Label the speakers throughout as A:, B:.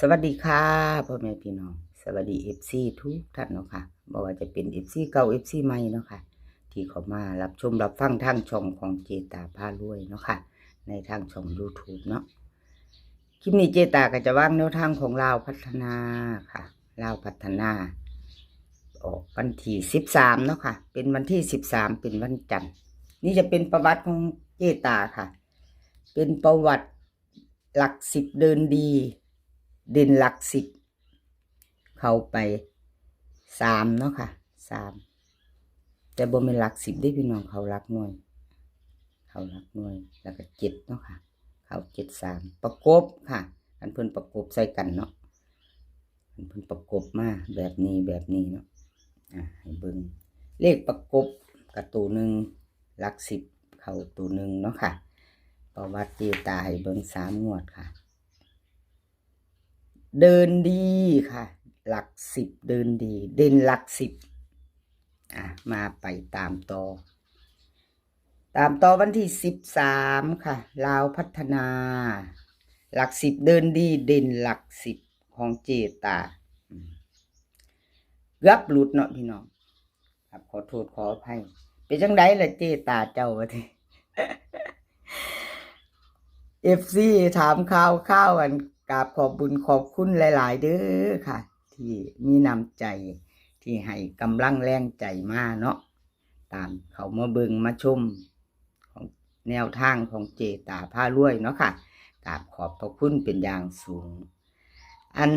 A: สวัสดีค่ะพ่อแม่พี่น้อง สวัสดีเอฟซีทุกท่านเนาะค่ะบ่ว่าจะเป็นเอฟซีเก่าเอฟซีใหม่เนาะค่ะ ที่เขามารับชมรับฟังทางช่องของเจตาพารวยเนาะค่ะ ในทางช่อง YouTube เนาะคลิปนี้เจตาก็จะว่างแนวทางของลาวพัฒนาค่ะลาวพัฒนา ออกวันที่สิบสามเนาะค่ะ เป็นวันที่สิบสามเป็นวันจันทร์นี่จะเป็นประวัติของเจตาค่ะ เป็นประวัติหลักสิบเดินดี เด่นหลักสิบเข้าไปสามเนาะค่ะสามแต่บ่เป็นหลักสิบได้พี่น้องเขาหลักหน่วย เขาหลักหน่วยแล้วก็เจ็ดเนาะค่ะ เขาเจ็ดสามประกบค่ะอันเพิ่นประกบใส่กันเนาะอันเพิ่นประกบมาแบบนี้แบบนี้เนาะอ่าให้เบิ่งเลขประกบกับตัวหนึ่งหลักสิบเขาตัวหนึ่งเนาะค่ะประวัติเจตาให้เบิ่งสามงวดค่ะ เดินดีค่ะ หลักสิบเดินดี เด่นหลักสิบอะมาไปตามต่อ ตามต่อวันที่สิบสามค่ะ ลาวพัฒนา หลักสิบเดินดีเด่นหลักสิบของเจตาเกือบหลุดเนาะพี่น้องครับขอโทษขออภัยเป็นจังไดล่ะเจตาเจ้าวะทีเอฟซีถามข่าวข้าวอัน กราบขอบบุญขอบคุณหลาย ๆ เด้อค่ะ ที่มีนำใจที่ให้กำลังแรงใจมาเนาะตามเขามาเบิงมาชมของแนวทางของเจตาผ้ารวยเนาะค่ะกราบขอบพระคุณเป็นอย่างสูง อัน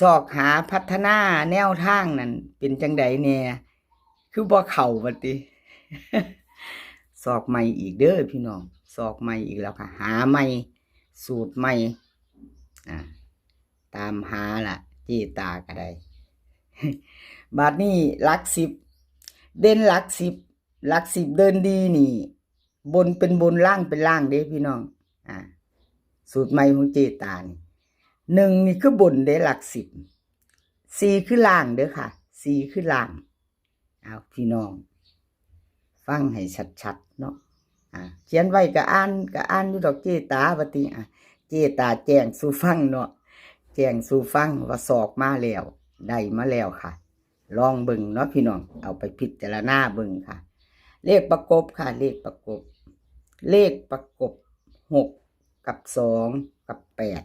A: สอกหาพัฒนาแนวทางนั่นเป็นจังใดเนี่ยคือบ่เข่าบัดติสอกใหม่อีกเด้อพี่น้องสอกใหม่อีกแล้วค่ะ หาใหม่สูตรใหม่ ตามหาล่ะ จีตาก็ได้บาทนี้ลักสิบ เด่นลักสิบลักสิบเดินดีนี่ บนเป็นบนล่างเป็นล่างเด้พี่น้อง อ่า สูตรใหม่ของเจตานี่หนึ่งนี่คือบนเด้หลักสิบสี่คือล่างเด้อค่ะสี่คือล่างเอาพี่น้อง ฟังให้ชัดๆเนาะอ่าเขียนไว้ก็อ่านก็อ่านอยู่ดอกเจตาปติอะ จตาแจ้งสู่ฟังเนาะแจ้งสู่ฟังว่าสอกมาแล้วได้มาแล้วค่ะ ลองเบิ่งเนาะพี่น้องเอาไปพิจารณาเบิ่งค่ะ เลขประกบค่ะ เลขประกบ เลขประกบหกกับสองกับแปด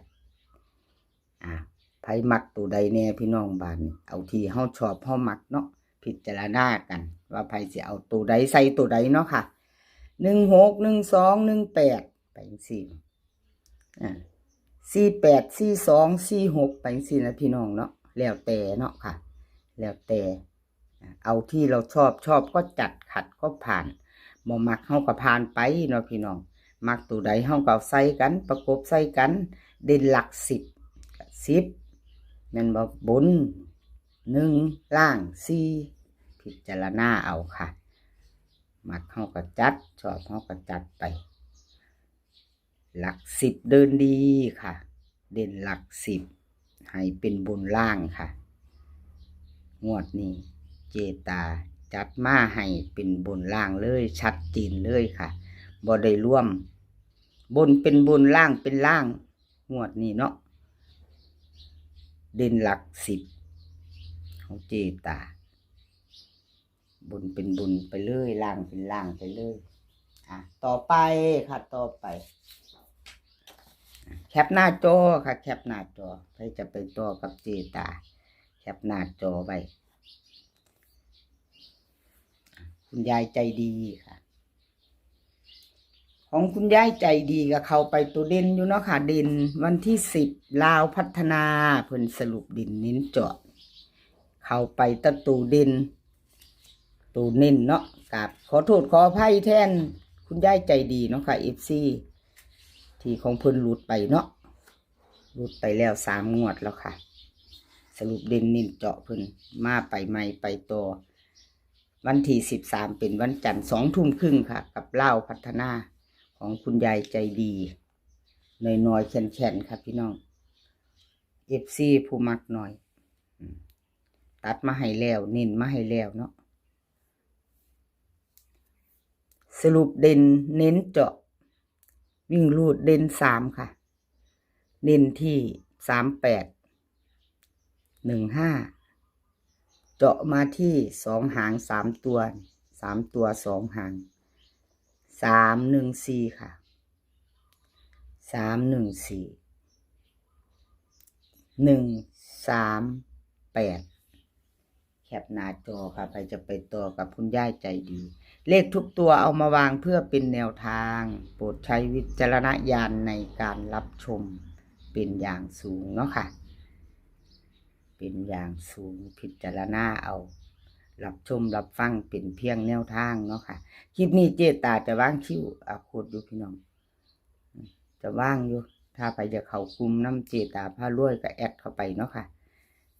A: อ่าไผมักตัวใดแน่พี่น้องบานเอาที่เฮาชอบเฮามักเนาะพิจารณากัน ว่าไผสิเอาตัวใดใส่ตัวใดเนาะค่ะหนึ่งหกหนึ่งสองหนึ่งแปดไปสี่ สี่แปดสี่สองสี่หกไปสี่นะพี่น้องเนาะแล้วแต่เนาะค่ะ แล้วแต่เอาที่เราชอบชอบก็จัดขัดก็ผ่านบ่มักเฮาก็ผ่านไปเนาะพี่น้อง มักตัวใดเฮาก็เอาใส่กัน ประกบใส่กัน เด่นหลักสิบสิบม่นบ่บนหนึ่งล่างสี่พิจารณาเอาค่ะ มักเขาก็จัด ชอบเขาก็จัดไป หลักสิบเดินดีค่ะ เด่นหลักสิบให้เป็นบนล่างค่ะ งวดนี้เจตาจัดมาให้เป็นบนล่างเลย ชัดเจนเลยค่ะบ่ได้ร่วม บนเป็นบนล่างเป็นล่าง งวดนี้เนาะเด่นหลักสิบของเจตาบุญเป็นบุญไปเลยล่างเป็นล่างไปเลยอะต่อไปค่ะต่อไป แคปหน้าจอค่ะ แคปหน้าจอใครจะไปต่อกับเจตา แคปหน้าจอไว้อะคุณยายใจดีค่ะ ของคุณยายใจดีก็เข้าไปตัวเด่นอยู่เนาะค่ะด่นวันที่สิบลาวพัฒนาเพิ่นสรุปดินเน้นเจาะ เข้าไปตะตูด่นตูเน้นเนาะกับขอโทษขออภัยแทน คุณยายใจดีเนาะค่ะเอฟซี ที่ของเพิ่นหลุดไปเนาะหลุดไปแล้วสามงวดแล้วค่ะ สรุปเด่นน้นเจาะเพิ่นมาไปใหม่ไปต่อวันที่สิบสามเป็นวันจันทร์สองทุ่มครึ่งค่ะ กับเล่าพัฒนาของคุณยายใจดีหน่อยน้อยๆแข็นๆครับพี่น้องเอฟซีผู้มักหน่อย ตัดมาให้แล้วน้นมาให้แล้วเนาะสรุปเด่นเน้นเจาะ วิ่งรูดเด่นสามค่ะ เด่นที่สามแปดหนึ่งห้าเจาะมาที่สองหางสามตัวสามตัวสองหางสามหนึ่งสี่ค่ะสามหนึ่งสี่หนึ่งสามแปดแคปหน้าจอค่ะไปจะไปต่อกับคุณย่ายใจดี เลขทุกตัวเอามาวางเพื่อเป็นแนวทาง โปรดใช้วิจารณญาณในการรับชมเป็นอย่างสูงเนาะค่ะ เป็นอย่างสูงพิจารณาเอารับชมรับฟังเป็นเพียงแนวทางเนาะค่ะคลิปนี้เจตาจะว่างคิวอาโคดอยู่พี่น้อง จะว่างอยู่ ถ้าไปจะเข้ากลุ่มน้ำเจตาผ้ารวยก็แอดเข้าไปเนาะค่ะ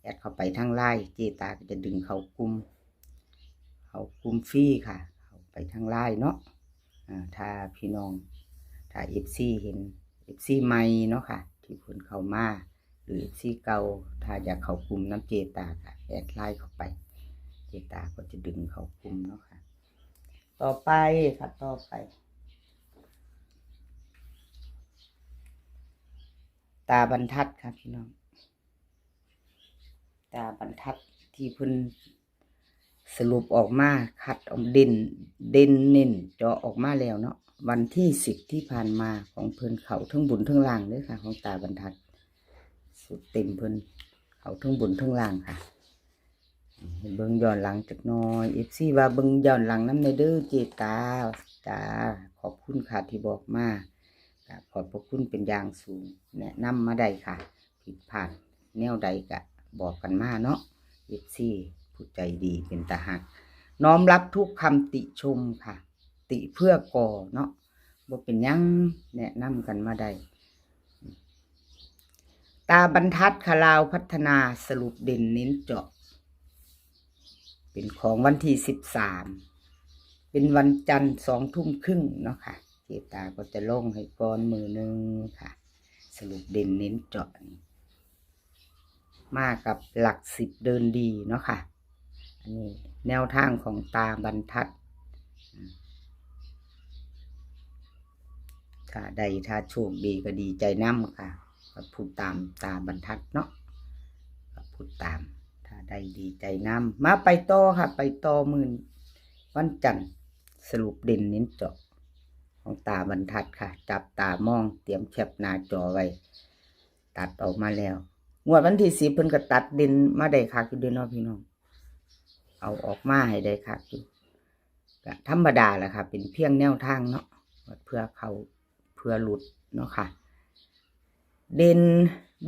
A: แอดเข้าไปทางไลน์เจตาก็จะดึงเข้ากลุ่มเขากลุ่มฟรีค่ะ ไปทางไลน์เนาะอ่าถ้าพี่น้องถ้าเอฟซีเห็นเอฟซีใหม่เนาะค่ะ ที่คนเข้ามาหรือเอฟซีเก่าถ้าอยากเข้ากลุ่มน้ำเจตาค่ะแอดไลน์เข้าไป เจตาก็จะดึงเข้ากลุ่มเนาะค่ะ ต่อไปค่ะต่อไป ตาบรรทัดค่ะพี่น้อง ตาบรรทัดที่พิ่น สรุปออกมาคัดออกด่นเด่นเน้นเจาะออกมาแล้วเนาะวันที่สิบที่ผ่านมาของเพิ่นเขาทั้งบุญทั้งล่างเลยค่ะ ของตาบรรทัด สุดเต็มเพิ่นเขาทั้งบุญทั้งล่างค่ะเบิ่งย้อนหลังจักน้อยเอฟซีว่าเบิ่งย้อนหลังน้ำในเด้อเจตาจ้าขอบคุณค่ะที่บอกมาขอบพระคุณเป็นอย่างสูงแนะนำมาได้ค่ะ ผิดพลาดแนวใดก็บอกกันมาเนาะเอฟซี ผู้ใจดีเป็นตาหัก น้อมรับทุกคำติชมค่ะ ติเพื่อก่อเนาะบ่เป็นยังแนะนำกันมาได้ตาบรรทัดคลาวพัฒนาสรุปเด่นเน้นเจาะ เป็นของวันที่สิบสามเป็นวันจันทร์สองทุ่มครึ่งเนาะค่ะเจตาก็จะลงให้ก่อนมือหนึ่งค่ะ สรุปเด่นเน้นเจาะมากับหลักสิบเดินดีเนาะค่ะ อันนี้แนวทางของตาบรรทัดถ้าใดถ้าโชคดีก็ดีใจน้ำค่ะก็พูดตามตาบรรทัดเนาะก็พูดตาม ถ้าใดดีใจน้ำมาไปต่อค่ะ ไปต่อมื่นวันจันทร์สรุปเด่นเน้นเจาะของตาบรรทัดค่ะ จับตามองเตรียมแคปหน้าจอไว้ ตัดออกมาแล้วงวดวันที่สิบเพิ่นก็ตัดเด่นมาได้ค่ะคือเดือนนาะพี่น้อง เอาออกมาให้ได้ค่ะคือก็ธรรมดาแหละค่ะ เป็นเพียงแนวทางเนาะเพื่อเขาเพื่อหลุดเนาะค่ะ เด่น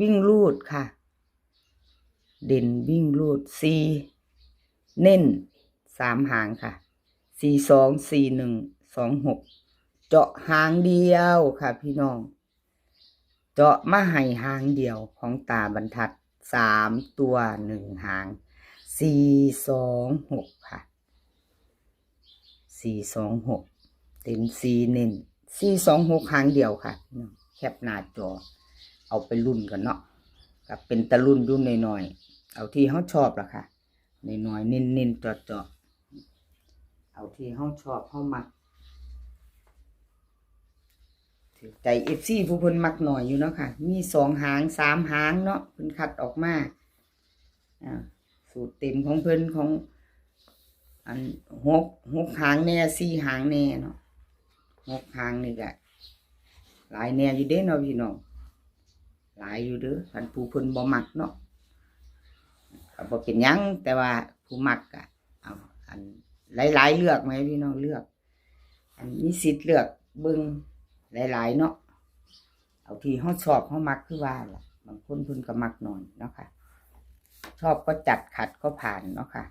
A: วิ่งลูดค่ะ เด่นวิ่งลูดสี่เน้นสามหางค่ะสี่สองสี่หนึ่งสองหกเจาะหางเดียวค่ะ พี่น้อง เจาะมาให้หางเดียวของตาบรรทัดสามตัวหนึ่งหาง สี่สองหกค่ะสี่สองหกเต็มสี่เน้นสี่สองหกหางเดียวค่ะ แคปหน้าจอ เอาไปรุ่นกันเนาะกับเป็นตะรุ่นรุ่นหน่อยๆเอาที่เขาชอบละค่ะหน่อยๆเน้นๆจาะๆเอาที่เขาชอบเขามักถือใจเอฟซีผู้เพิ่นมักหน่อยอยู่เนาะค่ะ มีสองหางสามหางเนาะเพิ่นคัดออกมาอ่า สูตรเต็มของเพิ่นของ อันหกหกหางแน่สี่หางแน่เนาะหกหางนี่ก็หลายแน่อยู่เด้เนาะพี่น้องหลายอยู่เด้อพันผู้เพิ่นบ่มักเนาะก็บ่เป็นยังแต่ว่าผู้มักก็เอาอันหลายๆเลือกไหมพี่น้องเลือก อันมีสิทธิ์เลือกเบิ่งหลายๆเนาะเอาที่เฮาชอบเฮามักคือว่าล่ะบางคนเพิ่นก็มักนอยเนาะค่ะ ชอบก็จัดขัดก็ผ่านเนาะค่ะ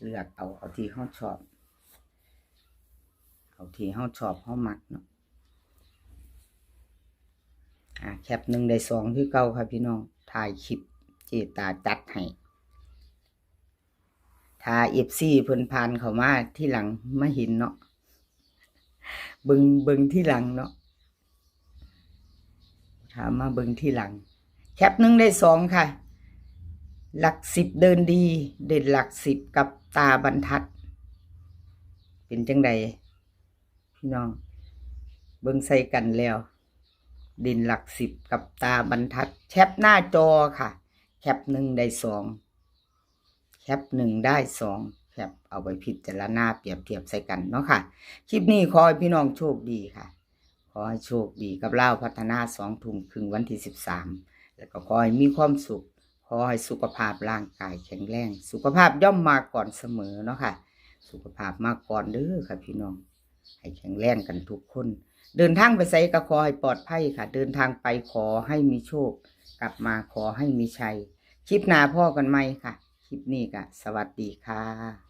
A: เลือกเอาเอาที่เขาชอบ เอาที่เขาชอบเขามักเนาะอ่าแคปหนึ่งได้สองที่เก่าค่ะพี่น้องถ่ายคลิปเจตาจัดให้ถ้าเอฟซีเพิ่นพานเขามาที่หลังมาเห็นเนาะเบิงเบิงที่หลังเนาะถามมาเบิงที่หลัง แคปหนึ่งได้สองค่ะ หลักสิบเดินดี เด่นหลักสิบกับตาบรรทัด เป็นจังใดพี่น้อง เบิ่งใส่กันแล้ว เด่นหลักสิบกับตาบรรทัด แคปหน้าจอค่ะ แคปหนึ่งได้สองแคปหนึ่งได้สองแคปเอาไปพิจารณาเปรียบเทียบใส่กันเนาะค่ะ คลิปนี้ขอให้พี่น้องโชคดีค่ะ ขอให้โชคดีกับเล่าพัฒนาสองทุ่มครึ่งวันที่สิบสามแล้วก็ขอให้มีความสุข ขอให้สุขภาพร่างกายแข็งแรง สุขภาพย่อมมาก่อนเสมอเนาะค่ะ สุขภาพมาก่อนเด้อค่ะพี่น้อง ให้แข็งแรงกันทุกคน เดินทางไปไสก็ขอให้ปลอดภัยค่ะ เดินทางไปขอให้มีโชค กลับมาขอให้มีชัย คลิปหน้าพ่อกันไหมค่ะ คลิปนี้ก็สวัสดีค่ะ